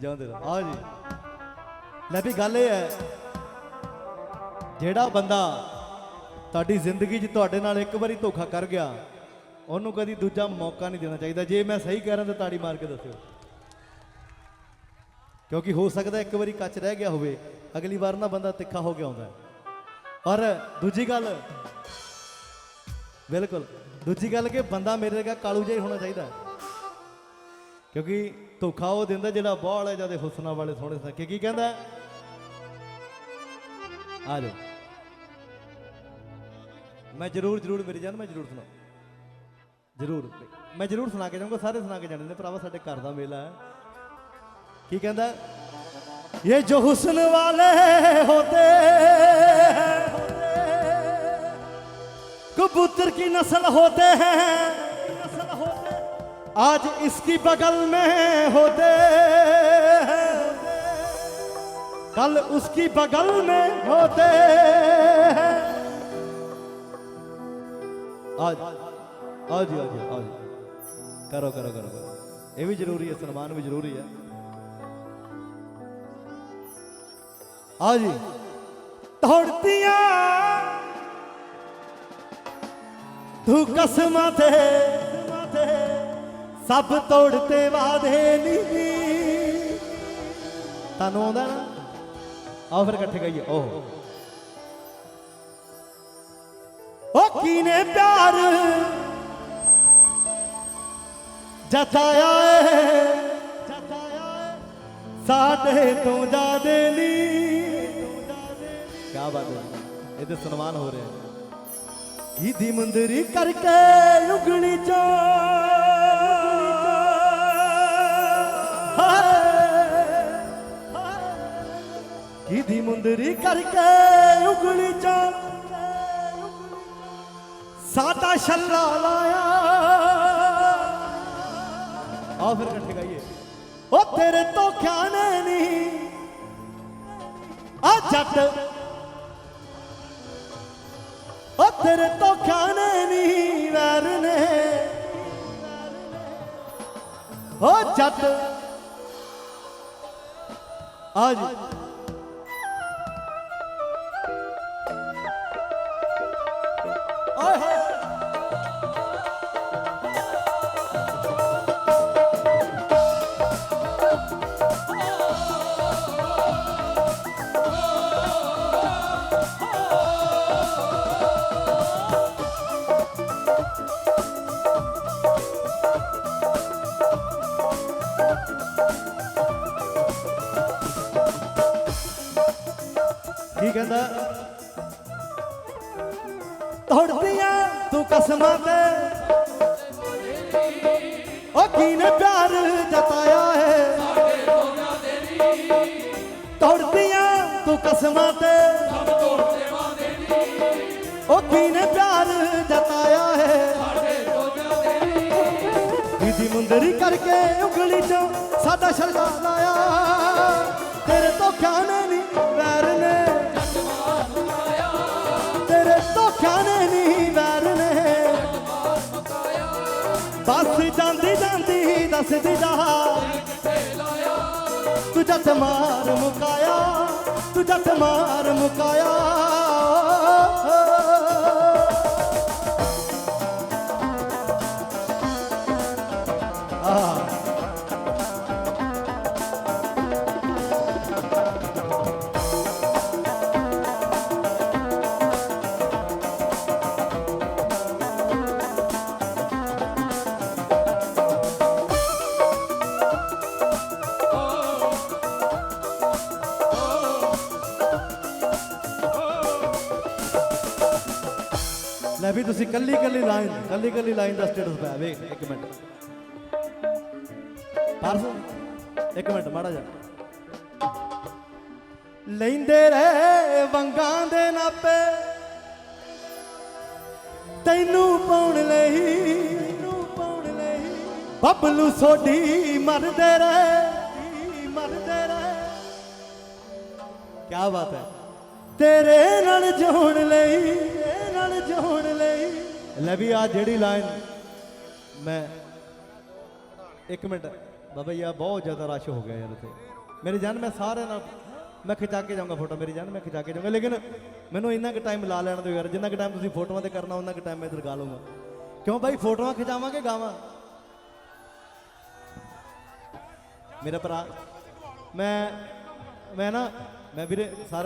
ਜਾਂਦੇ ਰਹੋ ਆ ਜੀ। ਲੈ ਵੀ ਗੱਲ ਇਹ ਹੈ, ਜਿਹੜਾ ਬੰਦਾ ਤੁਹਾਡੀ ਜ਼ਿੰਦਗੀ 'ਚ ਤੁਹਾਡੇ ਨਾਲ ਇੱਕ ਵਾਰੀ ਧੋਖਾ ਕਰ ਗਿਆ, ਉਹਨੂੰ ਕਦੀ ਦੂਜਾ ਮੌਕਾ ਨਹੀਂ ਦੇਣਾ ਚਾਹੀਦਾ। ਜੇ ਮੈਂ ਸਹੀ ਕਹਿ ਰਿਹਾ ਤਾਂ ਤਾੜੀ ਮਾਰ ਕੇ ਦੱਸਿਓ। ਕਿਉਂਕਿ ਹੋ ਸਕਦਾ ਇੱਕ ਵਾਰੀ ਕੱਚ ਰਹਿ ਗਿਆ ਹੋਵੇ, ਅਗਲੀ ਵਾਰ ਨਾ ਬੰਦਾ ਤਿੱਖਾ ਹੋ ਕੇ ਆਉਂਦਾ ਹੈ। ਔਰ ਦੂਜੀ ਗੱਲ, ਬਿਲਕੁਲ। ਦੂਜੀ ਗੱਲ ਕਿ ਬੰਦਾ ਮੇਰੇ ਵਰਗਾ ਕਾਲੂ ਜਿਹਾ ਹੀ ਹੋਣਾ ਚਾਹੀਦਾ ਕਿਉਂਕਿ ਧੋਖਾ ਉਹ ਦਿੰਦਾ ਜਿਹੜਾ ਬਾਹਲੇ ਜ਼ਿਆਦਾ ਹੁਸਨਾ ਵਾਲੇ ਸੋਹਣੇ ਸਕੇ ਕੀ ਕਹਿੰਦਾ? ਆ ਜਾ ਮੈਂ ਜਰੂਰ ਜਰੂਰ ਮੇਰੇ ਜਾਨ, ਮੈਂ ਜਰੂਰ ਸੁਣਾ ਜਰੂਰ। ਮੈਂ ਜਰੂਰ ਸੁਣਾ ਕੇ ਜਾਊਂਗਾ, ਸਾਰੇ ਸੁਣਾ ਕੇ ਜਾਣੇ ਨੇ ਭਰਾਵਾ, ਸਾਡੇ ਘਰ ਦਾ ਮੇਲਾ ਹੈ। ਕੀ ਕਹਿੰਦਾ? ਇਹ ਜੋ ਹੁਸਨ ਵਾਲੇ ਹੋਤੇ ਕਬੂਤਰ ਕੀ ਨਸਲ ਹੋਤੇ ਹੈ आज इसकी बगल में होते कल उसकी बगल में होते आज आज आज आज। करो करो करो करो। ये भी ज़रूरी है सम्मान भी ज़रूरी है। आज दौड़तिया धुकस माथे माथे। ਸਭ ਤੋੜਤੇ ਵਾਦੇ ਨਹੀਂ। ਤੁਹਾਨੂੰ ਆਉਂਦਾ ਨਾ? ਆਓ ਫਿਰ ਇਕੱਠੇ ਗਾਈਏ ਓਹ। ਉਹ ਕੀਨੇ ਪਿਆਰ? ਜਤਾਇਆ ਏ ਜਤਾਇਆ ਸਾਡੇ ਤੋਂ ਜਾਦੇ ਨਹੀਂ। ਕੀ ਬਾਤ ਹੈ। ਇਹਦੇ ਸਨਮਾਨ ਹੋ ਰਿਹਾ ਹੈ। ਕੀਦੀ ਮੰਦਰੀ ਕਰਕੇ ਉਗਣੀ ਚੋ? ਮੁੰਦਰੀ ਕਰਕੇ ਉਗਲੀ ਚੋ। ਸਾਡਾ ਛੱਲਾ ਲਾਇਆ। ਆ ਫਿਰ ਇਕੱਠੇ ਗਾਈਏ। ਉਹ ਤੇਰੇ ਤੋਂ ਖਿਆਣੇ ਨਹੀਂ ਆ ਜੱਟ। ਉਹ ਤੇਰੇ ਤੋਂ ਖਾਣੇ ਨਹੀਂ ਵੈਰ ਨੇ। ਉਹ ਜੱਟ। ਆ ਓਏ ਕੀ ਕਹਿੰਦਾ ਤੋੜਦੀਆਂ ਤੂੰ ਕਸਮਾਂ ਤੇ। ਉਹ ਕੀਨੇ ਪਿਆਰ ਜਤਾਇਆ ਹੈ। ਤੋੜਦੀਆਂ ਤੂੰ ਕਸਮਾਂ ਤੇ। ਉਹ ਕੀਨੇ ਪਿਆਰ ਜਤਾਇਆ ਹੈ। ਦੀਦੀ ਮੁੰਦਰੀ ਕਰਕੇ ਉਂਗਲੀ ਚੋਂ ਸਾਡਾ ਸ਼ਰਗਾ ਬਸ ਜਾਂਦੀ ਜਾਂਦੀ ਦੱਸਦੀ ਜਾ। ਤੂੰ ਜੱਟ ਮਾਰ ਮੁਕਾਇਆ ਤੂੰ ਜੱਟ ਮਾਰ ਮੁਕਾਇਆ। ਲੈ ਵੀ ਤੁਸੀਂ ਕੱਲੀ ਕੱਲੀ ਲਾਈਨ ਕੱਲੀ ਕੱਲੀ ਲਾਈਨ ਦਾ ਸਟੇਟਸ ਪਾਇਆ, ਵੇਖ, ਇੱਕ ਮਿੰਟ। ਪਰਸ ਇੱਕ ਮਿੰਟ, ਮਾੜਾ ਜਾ ਲੈਂਦੇ ਰਹੇ ਵੰਗਾਂ ਦੇ ਨਾਪੇ, ਤੈਨੂੰ ਪਾਉਣ ਲਈ ਤੈਨੂੰ ਪਾਉਣ ਲਈ ਬੱਬਲੂ ਸੋਢੀ ਮਰਦੇ ਰਹੇ ਮਰਦੇ ਰਹੇ। ਕੀ ਬਾਤ ਹੈ। ਤੇਰੇ ਨਾਲ ਜੋੜ ਲਈ ਨਾਲ ਜੋੜ ਲਈ। ਲੈ ਵੀ ਆ ਜਿਹੜੀ ਲਾਈਨ। ਮੈਂ ਇੱਕ ਮਿੰਟ। ਬਾਬਾ ਯਾ ਬਹੁਤ ਜ਼ਿਆਦਾ ਰਸ਼ ਹੋ ਗਿਆ ਯਾਰ ਇੱਥੇ। ਮੇਰੀ ਜਾਨ ਮੈਂ ਸਾਰਿਆਂ ਨਾਲ ਮੈਂ ਖਿਚਾ ਕੇ ਜਾਊਂਗਾ ਫੋਟੋ, ਮੇਰੀ ਜਾਨ ਮੈਂ ਖਿਚਾ ਕੇ ਜਾਊਂਗਾ। ਲੇਕਿਨ ਮੈਨੂੰ ਇੰਨਾ ਕੁ ਟਾਈਮ ਲਾ ਲੈਣ ਦਿਓ ਯਾਰ। ਜਿੰਨਾ ਕੁ ਟਾਈਮ ਤੁਸੀਂ ਫੋਟੋਆਂ ਤੇ ਕਰਨਾ ਉਹਨਾਂ ਕੁ ਟਾਈਮ ਮੈਂ ਇੱਧਰ ਗਾ ਲੂੰਗਾ ਕਿਉਂ ਬਾਈ? ਫੋਟੋਆਂ ਖਿਚਾਵਾਂਗੇ, ਗਾਵਾਂ? ਮੇਰਾ ਭਰਾ, ਮੈਂ ਮੈਂ ਨਾ, ਮੈਂ ਵੀਰੇ, ਸਾਰੇ